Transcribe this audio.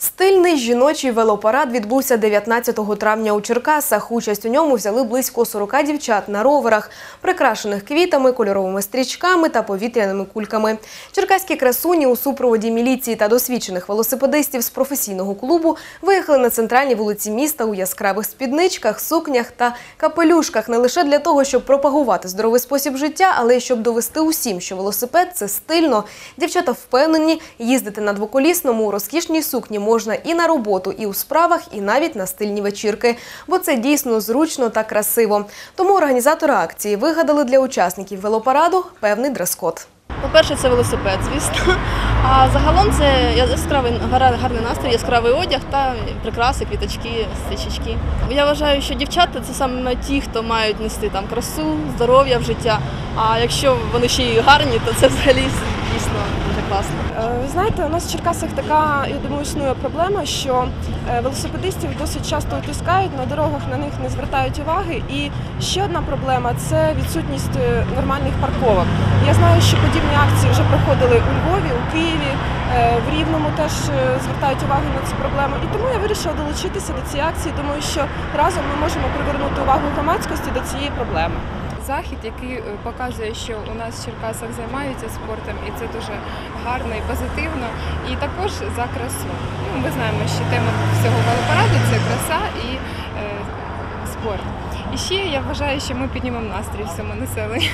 Стильний жіночий велопарад відбувся 19 травня у Черкасах. Участь у ньому взяли близько 40 дівчат на роверах, прикрашених квітами, кольоровими стрічками та повітряними кульками. Черкаські красуні у супроводі міліції та досвідчених велосипедистів з професійного клубу виїхали на центральні вулиці міста у яскравих спідничках, сукнях та капелюшках не лише для того, щоб пропагувати здоровий спосіб життя, але й щоб довести усім, що велосипед це стильно. Дівчата впевнені, їздити на двоколісному у розкішній сукні можна і на роботу, і у справах, і навіть на стильні вечірки, бо це дійсно зручно та красиво. Тому організатори акції вигадали для учасників велопараду певний дрес-код. По-перше, це велосипед, звісно. А загалом це яскравий гарний настрій, яскравий одяг та прикраси, квіточки, стрічечки. Я вважаю, що дівчата це саме ті, хто мають нести там красу, здоров'я в життя. А якщо вони ще й гарні, то це взагалі дійсно класно. Е, Ви знаєте, у нас в Черкасах така, я думаю, існує проблема, що е, велосипедистів досить часто утискають, на дорогах на них не звертають уваги. І ще одна проблема це відсутність е, нормальних парковок. Я знаю, що подібні акції вже проходили у Львові, у Києві, в Рівному теж звертають увагу на цю проблему. І тому я вирішила долучитися до цієї акції. Думаю, що разом ми можемо привернути увагу громадськості до цієї проблеми. Захід, який е, показує, що у нас в Черкасах займаються спортом, і це дуже гарно і позитивно. І також за красу. Ну, ми знаємо, що тема всього велопараду це краса і е, спорт. І ще я вважаю, що ми піднімемо настрій всьому населенню.